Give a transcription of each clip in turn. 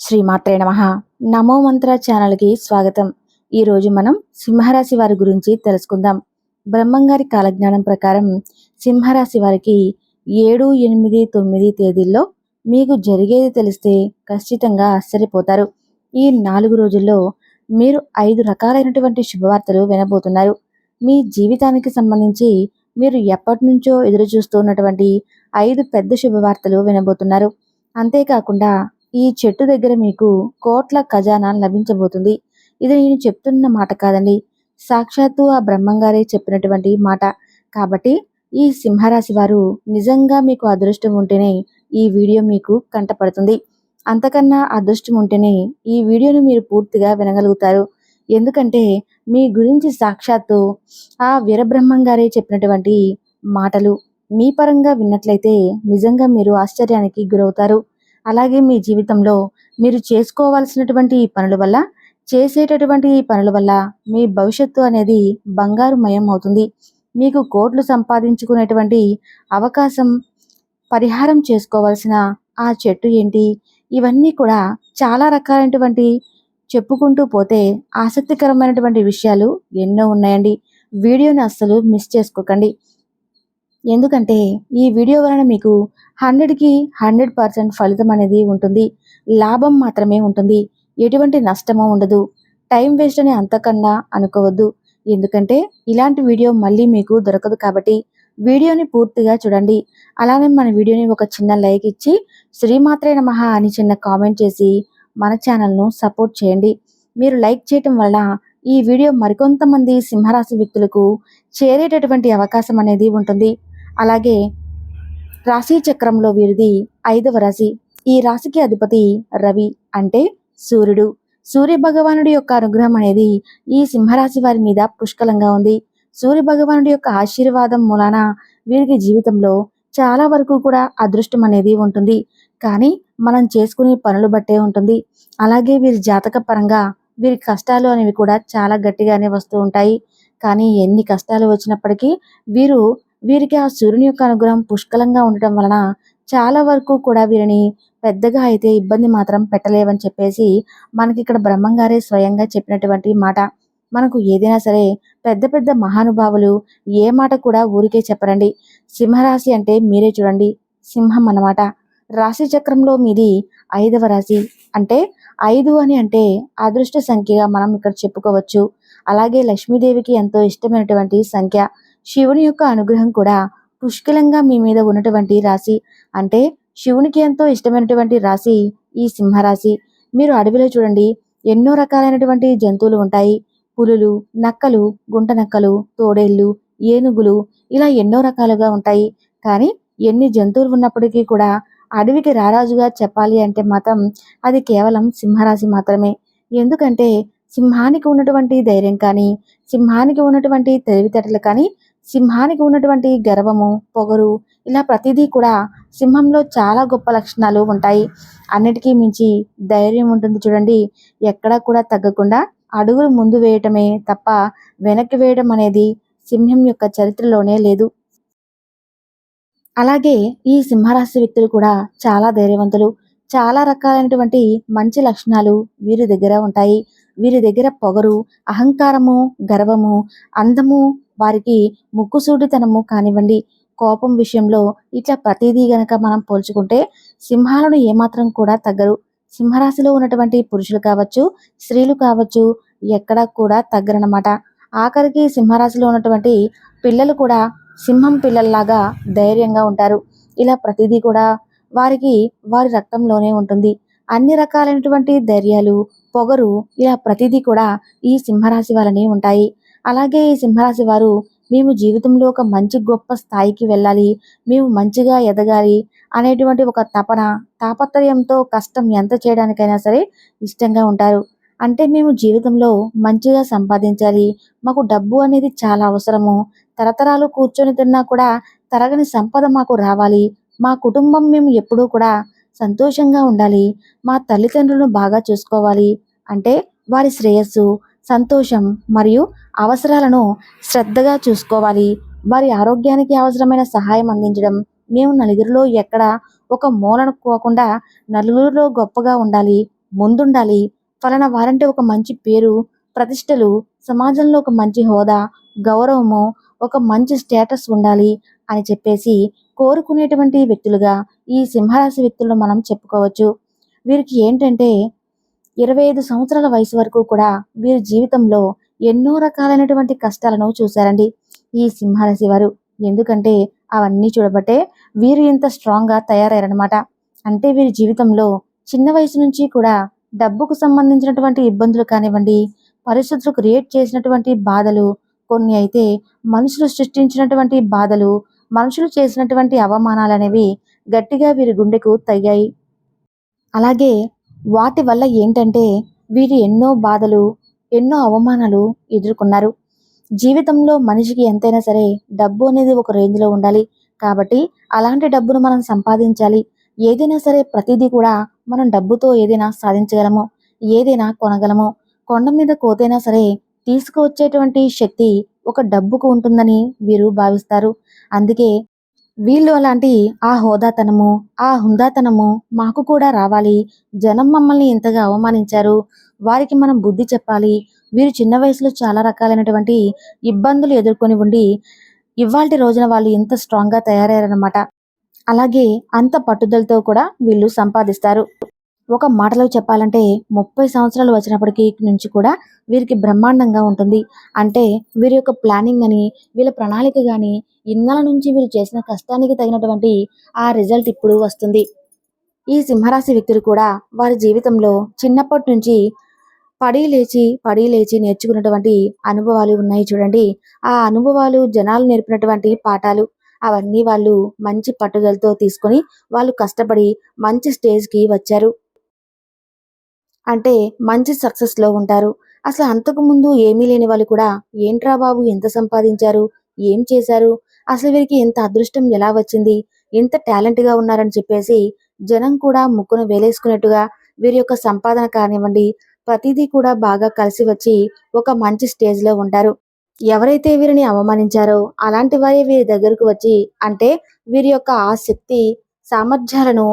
శ్రీమాత్రే నమ. నమో మంత్ర ఛానల్కి స్వాగతం. ఈరోజు మనం సింహరాశి వారి గురించి తెలుసుకుందాం. బ్రహ్మంగారి కాలజ్ఞానం ప్రకారం సింహరాశి వారికి ఏడు ఎనిమిది తొమ్మిది తేదీల్లో మీకు జరిగేది తెలిస్తే ఖచ్చితంగా ఆశ్చర్యపోతారు. ఈ నాలుగు రోజుల్లో మీరు ఐదు రకాలైనటువంటి శుభవార్తలు వినబోతున్నారు. మీ జీవితానికి సంబంధించి మీరు ఎప్పటి నుంచో ఎదురు చూస్తున్నటువంటి ఐదు పెద్ద శుభవార్తలు వినబోతున్నారు. అంతేకాకుండా ఈ చెట్టు దగ్గర మీకు కోట్ల ఖజానా లభించబోతుంది. ఇది నేను చెప్తున్న మాట కాదండి. సాక్షాత్తు ఆ బ్రహ్మంగారే చెప్పినటువంటి మాట. కాబట్టి ఈ సింహరాశి వారు నిజంగా మీకు అదృష్టం ఉంటేనే ఈ వీడియో మీకు కంటపడుతుంది. అంతకన్నా అదృష్టం ఉంటేనే ఈ వీడియోను మీరు పూర్తిగా వినగలుగుతారు. ఎందుకంటే మీ గురించి సాక్షాత్తు ఆ వీరబ్రహ్మంగారే చెప్పినటువంటి మాటలు మీ పరంగా విన్నట్లయితే నిజంగా మీరు ఆశ్చర్యానికి గురవుతారు. అలాగే మీ జీవితంలో మీరు చేసుకోవాల్సినటువంటి ఈ పనుల వల్ల చేసేటటువంటి ఈ పనుల వల్ల మీ భవిష్యత్తు అనేది బంగారుమయం అవుతుంది. మీకు కోట్లు సంపాదించుకునేటువంటి అవకాశం పరిహారం చేసుకోవాల్సిన ఆ చెట్టు ఏంటి? ఇవన్నీ కూడా చాలా రకాలైనటువంటి చెప్పుకుంటూ పోతే ఆసక్తికరమైనటువంటి విషయాలు ఎన్నో ఉన్నాయండి. వీడియోని అస్సలు మిస్ చేసుకోకండి. ఎందుకంటే ఈ వీడియో వలన మీకు హండ్రెడ్కి హండ్రెడ్ పర్సెంట్ ఫలితం అనేది ఉంటుంది. లాభం మాత్రమే ఉంటుంది. ఎటువంటి నష్టమో ఉండదు. టైం వేస్ట్ అని అంతకన్నా అనుకోవద్దు. ఎందుకంటే ఇలాంటి వీడియో మళ్ళీ మీకు దొరకదు కాబట్టి వీడియోని పూర్తిగా చూడండి. అలానే మన వీడియోని ఒక చిన్న లైక్ ఇచ్చి శ్రీమాత్రే నమః అని చిన్న కామెంట్ చేసి మన ఛానల్ను సపోర్ట్ చేయండి. మీరు లైక్ చేయటం వల్ల ఈ వీడియో మరికొంతమంది సింహరాశి వ్యక్తులకు చేరేటటువంటి అవకాశం అనేది ఉంటుంది. అలాగే రాశి చక్రంలో వీరిది ఐదవ రాశి. ఈ రాశికి అధిపతి రవి అంటే సూర్యుడు. సూర్య భగవానుడి యొక్క అనుగ్రహం అనేది ఈ సింహరాశి వారి మీద పుష్కలంగా ఉంది. సూర్య భగవానుడి యొక్క ఆశీర్వాదం మూలాన వీరికి జీవితంలో చాలా వరకు కూడా అదృష్టం అనేది ఉంటుంది. కానీ మనం చేసుకునే పనులు బట్టే ఉంటుంది. అలాగే వీరి జాతక పరంగా వీరి కష్టాలు అనేవి కూడా చాలా గట్టిగానే వస్తూ ఉంటాయి. కానీ ఎన్ని కష్టాలు వచ్చినప్పటికీ వీరు వీరికి ఆ సూర్యుని యొక్క అనుగ్రహం పుష్కలంగా ఉండటం వలన చాలా వరకు కూడా వీరిని పెద్దగా అయితే ఇబ్బంది మాత్రం పెట్టలేవని చెప్పేసి మనకి ఇక్కడ బ్రహ్మంగారే స్వయంగా చెప్పినటువంటి మాట. మనకు ఏదైనా సరే పెద్ద పెద్ద మహానుభావులు ఏ మాట కూడా ఊరికే చెప్పరండి. సింహరాశి అంటే మీరే చూడండి సింహం అన్నమాట. రాశి చక్రంలో మీది ఐదవ రాశి. అంటే ఐదు అని అంటే అదృష్ట సంఖ్యగా మనం ఇక్కడ చెప్పుకోవచ్చు. అలాగే లక్ష్మీదేవికి ఎంతో ఇష్టమైనటువంటి సంఖ్య. శివుని యొక్క అనుగ్రహం కూడా పుష్కలంగా మీ మీద ఉన్నటువంటి రాశి. అంటే శివునికి ఎంతో ఇష్టమైనటువంటి రాశి ఈ సింహరాశి. మీరు అడవిలో చూడండి ఎన్నో రకాలైనటువంటి జంతువులు ఉంటాయి. పులులు నక్కలు గుంట నక్కలు తోడేళ్ళు ఏనుగులు ఇలా ఎన్నో రకాలుగా ఉంటాయి. కానీ ఎన్ని జంతువులు ఉన్నప్పటికీ కూడా అడవికి రారాజుగా చెప్పాలి అంటే మాత్రం అది కేవలం సింహరాశి మాత్రమే. ఎందుకంటే సింహానికి ఉన్నటువంటి ధైర్యం కానీ సింహానికి ఉన్నటువంటి తెలివితేటలు కానీ సింహానికి ఉన్నటువంటి గర్వము పొగరు ఇలా ప్రతిదీ కూడా సింహంలో చాలా గొప్ప లక్షణాలు ఉంటాయి. అన్నిటికీ మించి ధైర్యం ఉంటుంది చూడండి. ఎక్కడా కూడా తగ్గకుండా అడుగులు ముందు వేయటమే తప్ప వెనక్కి వేయడం అనేది సింహం యొక్క చరిత్రలోనే లేదు. అలాగే ఈ సింహరాశి వ్యక్తులు కూడా చాలా ధైర్యవంతులు. చాలా రకాలైనటువంటి మంచి లక్షణాలు వీరి దగ్గర ఉంటాయి. వీరి దగ్గర పొగరు అహంకారము గర్వము అందము వారికి ముక్కుసూటితనము కానివ్వండి. కోపం విషయంలో ఇట్లా ప్రతిదీ గనక మనం పోల్చుకుంటే సింహాలను ఏమాత్రం కూడా తగ్గరు. సింహరాశిలో ఉన్నటువంటి పురుషులు కావచ్చు స్త్రీలు కావచ్చు ఎక్కడా కూడా తగ్గరనమాట ఆఖరికి సింహరాశిలో ఉన్నటువంటి పిల్లలు కూడా సింహం పిల్లల్లాగా ధైర్యంగా ఉంటారు. ఇలా ప్రతిదీ కూడా వారికి వారి రక్తంలోనే ఉంటుంది. అన్ని రకాలైనటువంటి ధైర్యాలు పొగరు ఇలా ప్రతిదీ కూడా ఈ సింహరాశి వాళ్ళని ఉంటాయి. అలాగే ఈ సింహరాశి వారు మేము జీవితంలో ఒక మంచి గొప్ప స్థాయికి వెళ్ళాలి మేము మంచిగా ఎదగాలి అనేటువంటి ఒక తపన తాపత్రయంతో కష్టం ఎంత చేయడానికైనా సరే ఇష్టంగా ఉంటారు. అంటే మేము జీవితంలో మంచిగా సంపాదించాలి మాకు డబ్బు అనేది చాలా అవసరము తరతరాలు కూర్చొని తిన్నా కూడా తరగని సంపద మాకు రావాలి మా కుటుంబం మేము ఎప్పుడూ కూడా సంతోషంగా ఉండాలి మా తల్లిదండ్రులను బాగా చూసుకోవాలి అంటే వారి శ్రేయస్సు సంతోషం మరియు అవసరాలను శ్రద్ధగా చూసుకోవాలి. వారి ఆరోగ్యానికి అవసరమైన సహాయం అందించడం. మేము నలుగురిలో ఎక్కడ ఒక మూలను పోకుండా నలుగురిలో గొప్పగా ఉండాలి ముందుండాలి. ఫలానా వారంటే ఒక మంచి పేరు ప్రతిష్టలు సమాజంలో ఒక మంచి హోదా గౌరవము ఒక మంచి స్టేటస్ ఉండాలి అని చెప్పేసి కోరుకునేటువంటి వ్యక్తులుగా ఈ సింహరాశి వ్యక్తులను మనం చెప్పుకోవచ్చు. వీరికి ఏంటంటే ఇరవై ఐదు సంవత్సరాల వయసు వరకు కూడా వీరి జీవితంలో ఎన్నో రకాలైనటువంటి కష్టాలను చూశారండి ఈ సింహరాశి వారు. ఎందుకంటే అవన్నీ చూడబట్టే వీరు ఇంత స్ట్రాంగ్గా తయారయ్యారనమాట అంటే వీరి జీవితంలో చిన్న వయసు నుంచి కూడా డబ్బుకు సంబంధించినటువంటి ఇబ్బందులు కానివ్వండి పరిస్థితులు క్రియేట్ చేసినటువంటి బాధలు కొన్ని అయితే మనుషులు సృష్టించినటువంటి బాధలు మనుషులు చేసినటువంటి అవమానాలు అనేవి గట్టిగా వీరి గుండెకు తగ్గాయి. అలాగే వాటి వల్ల ఏంటంటే వీరు ఎన్నో బాధలు ఎన్నో అవమానాలు ఎదుర్కొన్నారు. జీవితంలో మనిషికి ఎంతైనా సరే డబ్బు అనేది ఒక రేంజ్లో ఉండాలి. కాబట్టి అలాంటి డబ్బును మనం సంపాదించాలి. ఏదైనా సరే ప్రతిదీ కూడా మనం డబ్బుతో ఏదైనా సాధించగలము ఏదైనా కొనగలము కొండ మీద కోతైనా సరే తీసుకువచ్చేటువంటి శక్తి ఒక డబ్బుకు ఉంటుందని వీరు భావిస్తారు. అందుకే వీళ్ళు అలాంటి ఆ హోదాతనము ఆ హుందాతనము మాకు కూడా రావాలి. జనం మమ్మల్ని ఇంతగా అవమానించారు. వారికి మనం బుద్ధి చెప్పాలి. వీరు చిన్న వయసులో చాలా రకాలైనటువంటి ఇబ్బందులు ఎదుర్కొని ఉండి ఇవాళ రోజున వాళ్ళు ఇంత స్ట్రాంగ్గా తయారయ్యారనమాట అలాగే అంత పట్టుదలతో కూడా వీళ్ళు సంపాదిస్తారు. ఒక మాటలో చెప్పాలంటే ముప్పై సంవత్సరాలు వచ్చినప్పటికీ నుంచి కూడా వీరికి బ్రహ్మాండంగా ఉంటుంది. అంటే వీరి యొక్క ప్లానింగ్ అని వీళ్ళ ప్రణాళిక కానీ ఇన్నాళ్ళ నుంచి వీరు చేసిన కష్టానికి తగినటువంటి ఆ రిజల్ట్ ఇప్పుడు వస్తుంది. ఈ సింహరాశి వ్యక్తులు కూడా వారి జీవితంలో చిన్నప్పటి నుంచి పడి లేచి పడి లేచి నేర్చుకున్నటువంటి అనుభవాలు ఉన్నాయి చూడండి. ఆ అనుభవాలు జనాలు నేర్పినటువంటి పాఠాలు అవన్నీ వాళ్ళు మంచి పట్టుదలతో తీసుకొని వాళ్ళు కష్టపడి మంచి స్టేజ్కి వచ్చారు. అంటే మంచి సక్సెస్లో ఉంటారు. అసలు అంతకు ముందు ఏమీ లేని వాళ్ళు కూడా ఏంట్రా బాబు ఎంత సంపాదించారు? ఏం చేశారు? అసలు వీరికి ఎంత అదృష్టం ఎలా వచ్చింది? ఎంత టాలెంట్గా ఉన్నారని చెప్పేసి జనం కూడా ముక్కును వేలేసుకున్నట్టుగా వీరి యొక్క సంపాదన కానివ్వండి ప్రతిదీ కూడా బాగా కలిసి వచ్చి ఒక మంచి స్టేజ్లో ఉంటారు. ఎవరైతే వీరిని అవమానించారో అలాంటి వారే వీరి దగ్గరకు వచ్చి అంటే వీరి యొక్క ఆసక్తి సామర్థ్యాలను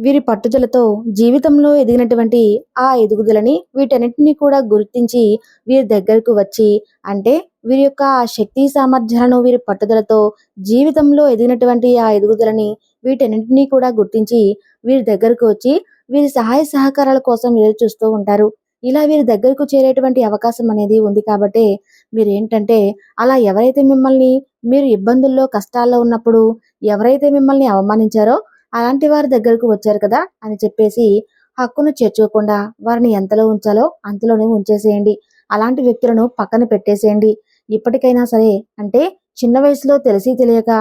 వీరి పట్టుదలతో జీవితంలో ఎదిగినటువంటి ఆ ఎదుగుదలని వీటన్నిటిని కూడా గుర్తించి వీరి దగ్గరకు వచ్చి అంటే వీరి యొక్క ఆ శక్తి సామర్థ్యాలను వీరి పట్టుదలతో జీవితంలో ఎదిగినటువంటి ఆ ఎదుగుదలని వీటన్నింటినీ కూడా గుర్తించి వీరి దగ్గరకు వచ్చి వీరి సహాయ సహకారాల కోసం ఎదురు చూస్తూ ఉంటారు. ఇలా వీరి దగ్గరకు చేరేటువంటి అవకాశం అనేది ఉంది కాబట్టి మీరు ఏంటంటే అలా ఎవరైతే మిమ్మల్ని మీరు ఇబ్బందుల్లో కష్టాల్లో ఉన్నప్పుడు ఎవరైతే మిమ్మల్ని అవమానించారో అలాంటి వారి దగ్గరకు వచ్చారు కదా అని చెప్పేసి హక్కును చేర్చుకోకుండా వారిని ఎంతలో ఉంచాలో అంతలోనే ఉంచేసేయండి. అలాంటి వ్యక్తులను పక్కన పెట్టేసేయండి. ఇప్పటికైనా సరే అంటే చిన్న వయసులో తెలిసి తెలియక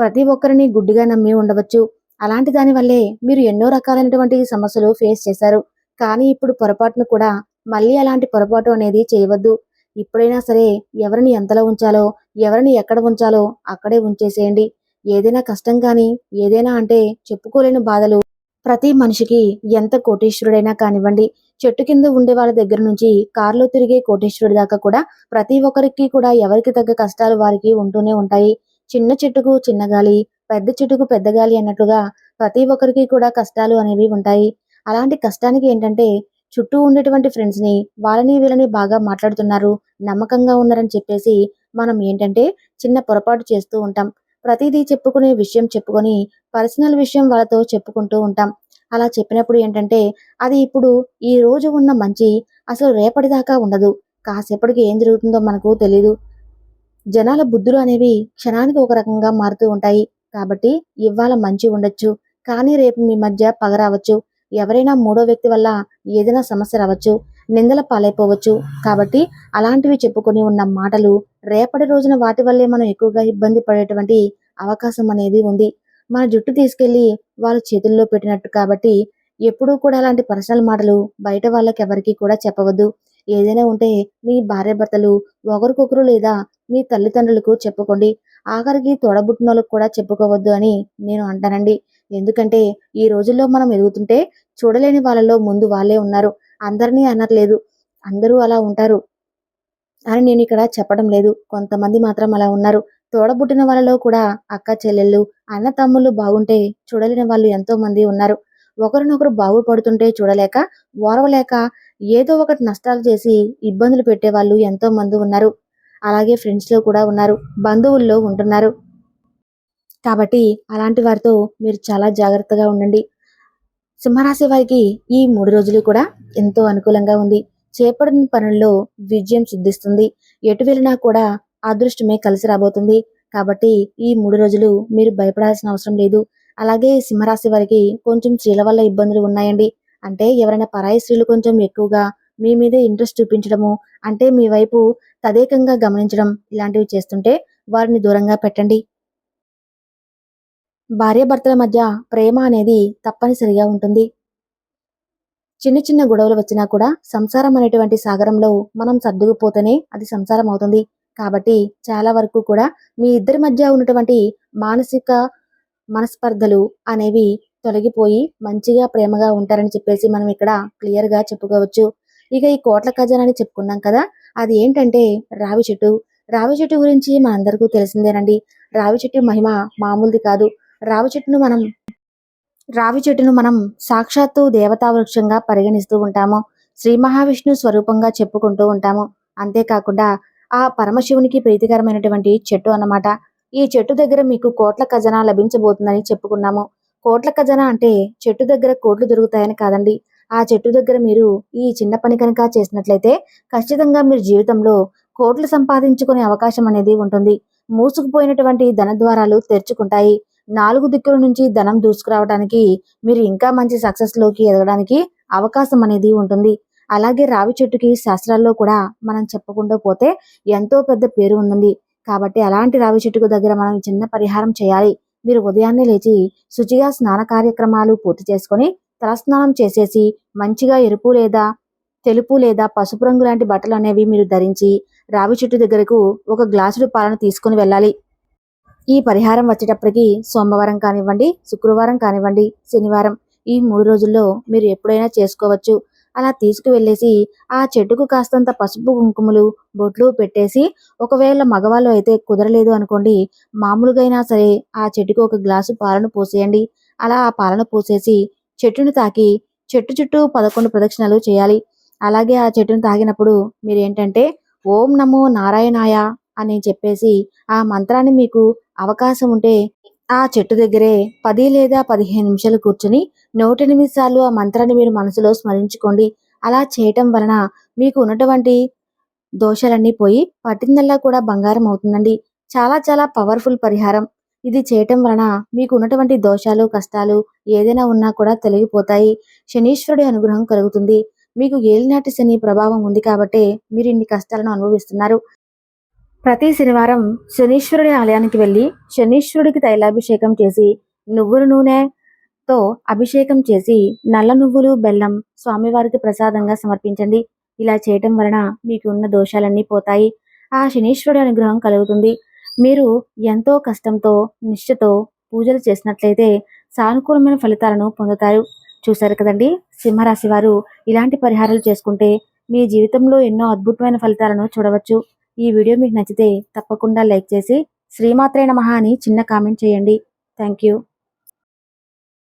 ప్రతి ఒక్కరిని గుడ్డిగా నమ్మి ఉండవచ్చు. అలాంటి దాని వల్లే మీరు ఎన్నో రకాలైనటువంటి సమస్యలు ఫేస్ చేశారు. కానీ ఇప్పుడు పొరపాటును కూడా మళ్ళీ అలాంటి పొరపాటు అనేది చేయవద్దు. ఇప్పుడైనా సరే ఎవరిని ఎంతలో ఉంచాలో ఎవరిని ఎక్కడ ఉంచాలో అక్కడే ఉంచేసేయండి. ఏదైనా కష్టం కానీ ఏదైనా అంటే చెప్పుకోలేని బాధలు. ప్రతి మనిషికి ఎంత కోటేశ్వరుడైనా కానివ్వండి చెట్టు కింద ఉండే వాళ్ళ దగ్గర నుంచి కారులో తిరిగే కోటేశ్వరుడి దాకా కూడా ప్రతి ఒక్కరికి కూడా ఎవరికి తగ్గ కష్టాలు వారికి ఉంటూనే ఉంటాయి. చిన్న చెట్టుకు చిన్న గాలి పెద్ద చెట్టుకు పెద్ద గాలి అన్నట్లుగా ప్రతి ఒక్కరికి కూడా కష్టాలు అనేవి ఉంటాయి. అలాంటి కష్టానికి ఏంటంటే చుట్టూ ఉండేటువంటి ఫ్రెండ్స్ని వాళ్ళని వీళ్ళని బాగా మాట్లాడుతున్నారు నమ్మకంగా ఉన్నారని చెప్పేసి మనం ఏంటంటే చిన్న పొరపాటు చేస్తూ ఉంటాం. ప్రతిదీ చెప్పుకునే విషయం చెప్పుకొని పర్సనల్ విషయం వాళ్ళతో చెప్పుకుంటూ ఉంటాం. అలా చెప్పినప్పుడు ఏంటంటే అది ఇప్పుడు ఈ రోజు ఉన్న మంచి అసలు రేపటి దాకా ఉండదు. కాసేపటికి ఏం జరుగుతుందో మనకు తెలీదు. జనాల బుద్ధులు అనేవి క్షణానికి ఒక రకంగా మారుతూ ఉంటాయి. కాబట్టి ఇవాళ మంచి ఉండొచ్చు. కానీ రేపు మీ మధ్య పగ రావచ్చు. ఎవరైనా మూడో వ్యక్తి వల్ల ఏదైనా సమస్య రావచ్చు. నిందల పాలైపోవచ్చు. కాబట్టి అలాంటివి చెప్పుకొని ఉన్న మాటలు రేపటి రోజున వాటి వల్లే మనం ఎక్కువగా ఇబ్బంది పడేటువంటి అవకాశం అనేది ఉంది. మన జుట్టు తీసుకెళ్ళి వాళ్ళ చేతుల్లో పెట్టినట్టు కాబట్టి ఎప్పుడూ కూడా అలాంటి పర్సనల్ మాటలు బయట వాళ్ళకి ఎవరికి కూడా చెప్పవద్దు. ఏదైనా ఉంటే మీ భార్య భర్తలు ఒకరికొకరు లేదా మీ తల్లిదండ్రులకు చెప్పుకోండి. ఆఖరికి తోడబుట్టిన వాళ్ళకు కూడా చెప్పుకోవద్దు అని నేను అంటానండి. ఎందుకంటే ఈ రోజుల్లో మనం ఎదుగుతుంటే చూడలేని వాళ్ళలో ముందు వాళ్ళే ఉన్నారు. అందరినీ అనట్లేదు. అందరూ అలా ఉంటారు. అని నేను ఇక్కడ చెప్పడం లేదు. కొంతమంది మాత్రం అలా ఉన్నారు. తోడబుట్టిన వాళ్ళలో కూడా అక్క చెల్లెళ్ళు అన్న తమ్ముళ్ళు బాగుంటే చూడలేని వాళ్ళు ఎంతో మంది ఉన్నారు. ఒకరినొకరు బాగుపడుతుంటే చూడలేక ఓర్వలేక ఏదో ఒకటి నష్టాలు చేసి ఇబ్బందులు పెట్టే వాళ్ళు ఎంతో మంది ఉన్నారు. అలాగే ఫ్రెండ్స్లో కూడా ఉన్నారు. బంధువుల్లో ఉంటున్నారు. కాబట్టి అలాంటి వారితో మీరు చాలా జాగ్రత్తగా ఉండండి. సింహరాశి వారికి ఈ మూడు రోజులు కూడా ఎంతో అనుకూలంగా ఉంది. చేపడిన పనుల్లో విజయం సిద్ధిస్తుంది. ఎటు వెళ్ళినా కూడా అదృష్టమే కలిసి రాబోతుంది. కాబట్టి ఈ మూడు రోజులు మీరు భయపడాల్సిన అవసరం లేదు. అలాగే సింహరాశి వారికి కొంచెం స్త్రీల వల్ల ఇబ్బందులు ఉన్నాయండి. అంటే ఎవరైనా పరాయి స్త్రీలు కొంచెం ఎక్కువగా మీ మీద ఇంట్రెస్ట్ చూపించడము అంటే మీ వైపు తదేకంగా గమనించడం ఇలాంటివి చేస్తుంటే వారిని దూరంగా పెట్టండి. భార్యాభర్తల మధ్య ప్రేమ అనేది తప్పనిసరిగా ఉంటుంది. చిన్న చిన్న గొడవలు వచ్చినా కూడా సంసారం అనేటువంటి సాగరంలో మనం సర్దుకుపోతేనే అది సంసారం అవుతుంది. కాబట్టి చాలా వరకు కూడా మీ ఇద్దరి మధ్య ఉన్నటువంటి మానసిక మనస్పర్ధలు అనేవి తొలగిపోయి మంచిగా ప్రేమగా ఉంటారని చెప్పేసి మనం ఇక్కడ క్లియర్గా చెప్పుకోవచ్చు. ఇక ఈ కోట్ల ఖజానా అని చెప్పుకున్నాం కదా అది ఏంటంటే రావి చెట్టు. రావి చెట్టు గురించి మనందరికీ తెలిసిందేనండి. రావి చెట్టు మహిమ మామూలుది కాదు. రావి చెట్టును మనం రావి చెట్టును మనం సాక్షాత్తు దేవతా వృక్షంగా పరిగణిస్తూ ఉంటాము. శ్రీ మహావిష్ణు స్వరూపంగా చెప్పుకుంటూ ఉంటాము. అంతేకాకుండా ఆ పరమశివునికి ప్రీతికరమైనటువంటి చెట్టు అన్నమాట. ఈ చెట్టు దగ్గర మీకు కోట్ల ఖజానా లభించబోతుందని చెప్పుకున్నాము. కోట్ల ఖజానా అంటే చెట్టు దగ్గర కోట్లు దొరుకుతాయని కాదండి. ఆ చెట్టు దగ్గర మీరు ఈ చిన్న పని కనుక చేసినట్లయితే ఖచ్చితంగా మీరు జీవితంలో కోట్లు సంపాదించుకునే అవకాశం అనేది ఉంటుంది. మూసుకుపోయినటువంటి ధన ద్వారాలు తెరుచుకుంటాయి. నాలుగు దిక్కుల నుంచి ధనం దూసుకురావడానికి మీరు ఇంకా మంచి సక్సెస్లోకి ఎదగడానికి అవకాశం అనేది ఉంటుంది. అలాగే రావి చెట్టుకి శాస్త్రాల్లో కూడా మనం చెప్పకుండా పోతే ఎంతో పెద్ద పేరు ఉందండి. కాబట్టి అలాంటి రావి చెట్టుకు దగ్గర మనం చిన్న పరిహారం చేయాలి. మీరు ఉదయాన్నే లేచి శుచిగా స్నాన కార్యక్రమాలు పూర్తి చేసుకొని తలస్నానం చేసేసి మంచిగా ఎరుపు లేదా తెలుపు లేదా పసుపు రంగు లాంటి బట్టలు అనేవి మీరు ధరించి రావి చెట్టు దగ్గరకు ఒక గ్లాసుడు పాలను తీసుకుని వెళ్ళాలి. ఈ పరిహారం వచ్చేటప్పటికి సోమవారం కానివ్వండి శుక్రవారం కానివ్వండి శనివారం ఈ మూడు రోజుల్లో మీరు ఎప్పుడైనా చేసుకోవచ్చు. అలా తీసుకువెళ్ళేసి ఆ చెట్టుకు కాస్తంత పసుపు కుంకుమలు బొట్లు పెట్టేసి ఒకవేళ మగవాళ్ళు అయితే కుదరలేదు అనుకోండి మామూలుగా అయినా సరే ఆ చెట్టుకు ఒక గ్లాసు పాలను పోసేయండి. అలా ఆ పాలను పోసేసి చెట్టును తాకి చెట్టు చుట్టూ పదకొండు ప్రదక్షిణలు చేయాలి. అలాగే ఆ చెట్టును తాగినప్పుడు మీరు ఏంటంటే ఓం నమో నారాయణాయ అని చెప్పేసి ఆ మంత్రాన్ని మీకు అవకాశం ఉంటే ఆ చెట్టు దగ్గరే పది లేదా పదిహేను నిమిషాలు కూర్చుని నూటెనిమిది సార్లు ఆ మంత్రాన్ని మీరు మనసులో స్మరించుకోండి. అలా చేయటం వలన మీకు ఉన్నటువంటి దోషాలన్నీ పోయి పట్టిందల్లా కూడా బంగారం అవుతుందండి. చాలా చాలా పవర్ఫుల్ పరిహారం. ఇది చేయటం వలన మీకు ఉన్నటువంటి దోషాలు కష్టాలు ఏదైనా ఉన్నా కూడా తొలగిపోతాయి. శనీశ్వరుడి అనుగ్రహం కలుగుతుంది. మీకు ఏలినాటి శని ప్రభావం ఉంది కాబట్టి మీరు ఇన్ని కష్టాలను అనుభవిస్తున్నారు. ప్రతి శనివారం శనీశ్వరుడి ఆలయానికి వెళ్ళి శనీశ్వరుడికి తైలాభిషేకం చేసి నువ్వుల నూనెతో అభిషేకం చేసి నల్ల నువ్వులు బెల్లం స్వామివారికి ప్రసాదంగా సమర్పించండి. ఇలా చేయటం వలన మీకు ఉన్న దోషాలన్నీ పోతాయి. ఆ శనీశ్వరుడి అనుగ్రహం కలుగుతుంది. మీరు ఎంతో కష్టంతో నిష్ఠతో పూజలు చేసినట్లయితే సానుకూలమైన ఫలితాలను పొందుతారు. చూశారు కదండి? సింహరాశి వారు ఇలాంటి పరిహారాలు చేసుకుంటే మీ జీవితంలో ఎన్నో అద్భుతమైన ఫలితాలను చూడవచ్చు. ఈ వీడియో మీకు నచ్చితే తప్పకుండా లైక్ చేసి శ్రీమాత్రే నమహ అని చిన్న కామెంట్ చేయండి. Thank you.